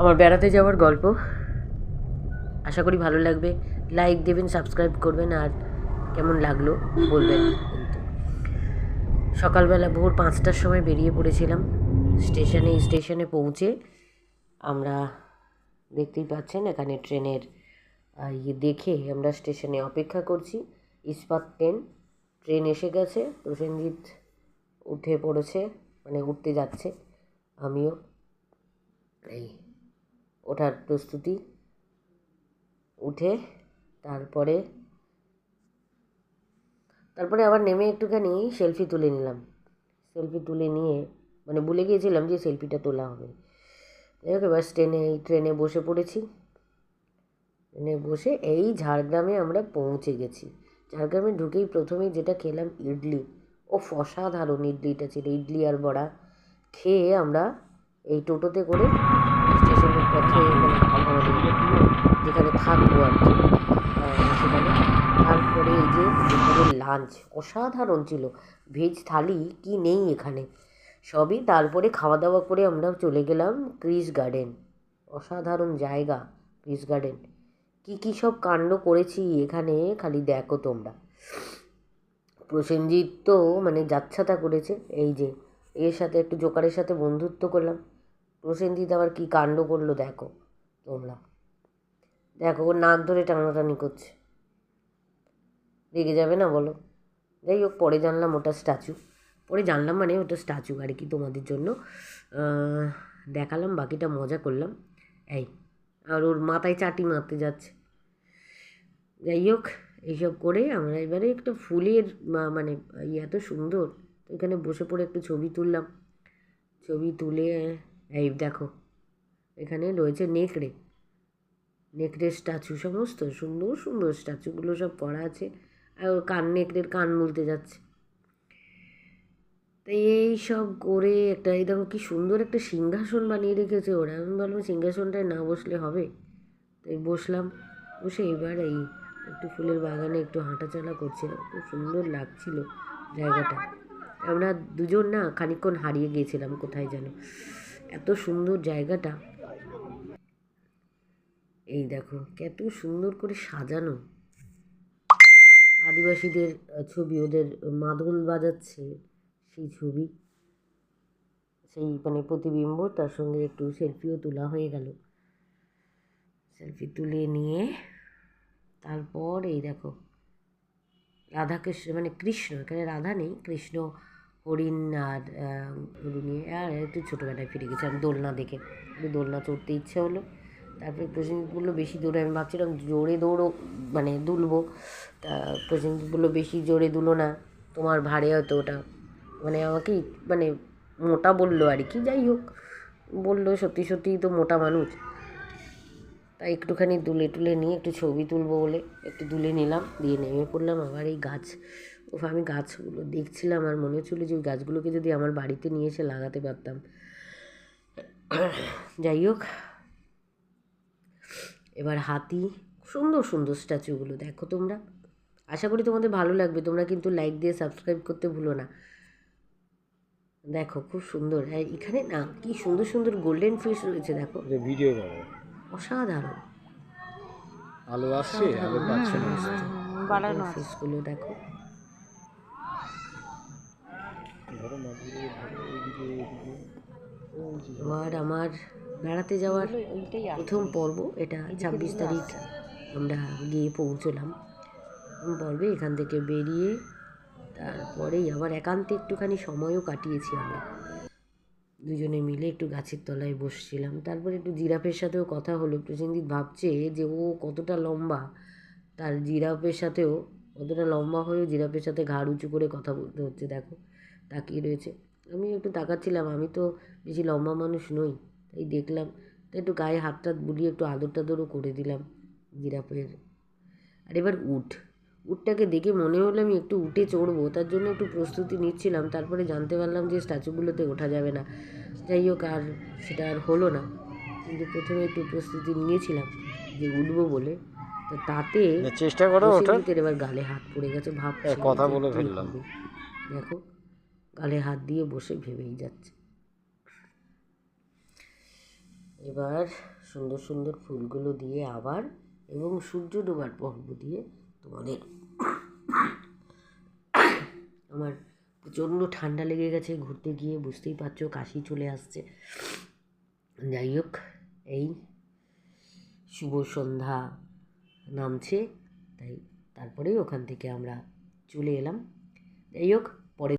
আমার বেড়াতে যাওয়ার গল্প। আশা করি ভালো লাগবে। লাইক দেবেন সাবস্ক্রাইব করবেন আর কেমন লাগল বলবেন কিন্তু। সকালবেলা ভোর পাঁচটার সময় বেরিয়ে পড়েছিলাম। স্টেশনে স্টেশনে পৌঁছে আমরা দেখতেই পাচ্ছেন এখানে ট্রেনের ইয়ে দেখে আমরা স্টেশনে অপেক্ষা করছি। ইস্পাত ট্রেন ট্রেন এসে গেছে। প্রসেনজিৎ উঠে পড়েছে মানে উঠতে যাচ্ছে, আমিও। এই ওঠার প্রস্তুতি উঠে তারপরে তারপরে আবার নেমে একটুখানি সেলফি তুলে নিলাম। সেলফি তুলে নিয়ে মানে ভুলে গিয়েছিলাম যে সেলফিটা তোলা হবে। যাই হোক, এবার ট্রেনে এই ট্রেনে বসে পড়েছি। ট্রেনে বসে এই ঝাড়গ্রামে আমরা পৌঁছে গেছি। ঝাড়গ্রামে ঢুকেই প্রথমেই যেটা খেলাম ইডলি। ও অসাধারণ ইডলিটা ছিল, ইডলি আর বড়া। খেয়ে আমরা এই টোটোতে করে থাকব আর কি। সেখানে তারপরে এই যে দুপুরের লাঞ্চ অসাধারণ ছিল। ভেজ থালি, কি নেই এখানে। সবই তারপরে খাওয়া দাওয়া করে আমরা চলে গেলাম ক্রিস গার্ডেন অসাধারণ জায়গা ক্রিস গার্ডেন কী কী সব কাণ্ড করেছি এখানে, খালি দেখো তোমরা। প্রসেনজিৎ তো মানে যাচ্ছাতা করেছে। এই যে, এর সাথে একটু জোকারের সাথে বন্ধুত্ব করলাম। প্রসেনজিৎ আবার কী কাণ্ড করল দেখো তোমরা। দেখো, ওর নাক ধরে টানাটানি করছে। রেগে যাবে না বলো। যাই হোক, পরে জানলাম ওটা স্ট্যাচু পরে জানলাম মানে ওটা স্ট্যাচু আর কি তোমাদের জন্য। দেখালাম, বাকিটা মজা করলাম। এই, আর ওর মাথায় চাটি মারতে যাচ্ছে। যাই হোক, এইসব করে আমরা এবারে একটা ফুলের মানে ইয়ে এত সুন্দর। এখানে বসে পড়ে একটু ছবি তুললাম। ছবি তুলে, এই দেখো, এখানে রয়েছে নেকড়ে। নেকড়ের স্ট্যাচু সমস্ত, সুন্দর সুন্দর স্ট্যাচুগুলো সব করা আছে। আর ওর কান, নেকড়ের কান মুলতে যাচ্ছে। তো এই সব করে একটা, এই দেখো কি সুন্দর একটা সিংহাসন বানিয়ে রেখেছে ওরা। আমি ভাবলাম সিংহাসনটায় না বসলে হবে? তাই বসলাম। বসে এবার এই একটু ফুলের বাগানে একটু হাঁটাচলা করছিলাম। খুব সুন্দর লাগছিল জায়গাটা। আমরা দুজন না খানিকক্ষণ হারিয়ে গিয়েছিলাম, কোথায় যেন। এত সুন্দর জায়গাটা। এই দেখো, কত সুন্দর করে সাজানো। আদিবাসীদের ছবি, ওদের মাদল বাজাচ্ছে সেই ছবি। সেই মানে প্রতিবিম্ব, তার সঙ্গে একটু সেলফিও তোলা হয়ে গেল। সেলফি তুলে নিয়ে, তারপর এই দেখো রাধা কৃষ্ণ মানে কৃষ্ণ, এখানে রাধা নেই, কৃষ্ণ, হরিণ আর নিয়ে আর একটু ছোটোবেলায় ফিরে গেছিলাম দোলনা দেখে দোলনা চড়তে ইচ্ছে হলো। তারপরে প্রসেনজিৎ বলল বেশি দৌড়ে আমি ভাবছিলাম জোরে দৌড়ো মানে দুলবো। তা প্রসেনজিৎ বলল বেশি জোরে দুলো না, তোমার ভারে হয়তো ওটা। মানে আমাকে মানে মোটা বলল আর কি, যাই হোক। বলল, সত্যি, সত্যিই তো মোটা মানুষ। তাই একটুখানি দুলে টুলে নিয়ে একটু ছবি তুলবো বলে একটু দুলে নিলাম, দিয়ে নেমে পড়লাম আবার এই গাছ। ও আমি গাছগুলো দেখছিলাম আর মনে হচ্ছিল যে ওই গাছগুলোকে যদি আমার বাড়িতে নিয়ে এসে লাগাতে পারতাম। যাই হোক এবার হাতি সুন্দর সুন্দর স্ট্যাচুগুলো দেখো তোমরা। আশা করি তোমাদের ভালো লাগবে তোমরা কিন্তু লাইক দিয়ে সাবস্ক্রাইব করতে ভুলো না। দেখো খুব সুন্দর আর এখানে না কি সুন্দর সুন্দর গোল্ডেন ফিশ রয়েছে দেখো। ভিডিও করো অসাধারণ। আলো আসছে আলো পাচ্ছে না। বাড়ানো ফিশগুলো দেখো। ধরো মাঝে ধরো এইদিকে এইদিকে এবার আমার বেড়াতে যাওয়ার প্রথম পর্ব এটা ছাব্বিশ তারিখ আমরা গিয়ে পৌঁছলাম। প্রথম পর্বে এখান থেকে বেরিয়ে তারপরেই আবার একান্তে একটুখানি সময়ও কাটিয়েছি আমরা। দুজনে মিলে একটু গাছের তলায় বসছিলাম। তারপরে একটু জিরাফের সাথেও কথা হলো। প্রসেনজিৎ ভাবছে যে ও কতটা লম্বা তার জিরাফের সাথেও কতটা লম্বা হয়েও জিরাফের সাথে ঘাড় উঁচু করে কথা বলতে হচ্ছে। দেখো তাকিয়ে রয়েছে। আমি একটু তাকাচ্ছিলাম। আমি তো বেশি লম্বা মানুষ নই। তাই দেখলাম তাই একটু গায়ে হাত টাত বুলিয়ে একটু আদর টাদরও করে দিলাম জিরাফের। আর এবার উঠ। উটটাকে দেখে মনে হলো আমি একটু উঠে চড়বো তার জন্য একটু প্রস্তুতি নিচ্ছিলাম তারপরে জানতে পারলাম যে স্ট্যাচুগুলোতে ওঠা যাবে না। যাই হোক আর সেটা আর হলো না। কিন্তু প্রথমে একটু প্রস্তুতি নিয়েছিলাম যে উঠবো বলে। তো তাতে চেষ্টা করো প্রসেনজিতের এবার গালে হাত পড়ে গেছে ভাবছে কথা বলে ফেললাম। দেখো গালে হাত দিয়ে বসে ভেবেই যাচ্ছে। এবার সুন্দর সুন্দর ফুলগুলো দিয়ে আবার এবং সূর্য ডোবার পর্ব দিয়ে তোমাদের আমার প্রচণ্ড ঠান্ডা লেগে গেছে, ঘুরতে গিয়ে বুঝতেই পারছ কাশি চলে আসছে। যাই হোক, এই শুভ সন্ধ্যা নামছে, তাই তারপরেই ওখান থেকে আমরা চলে এলাম। যাই হোক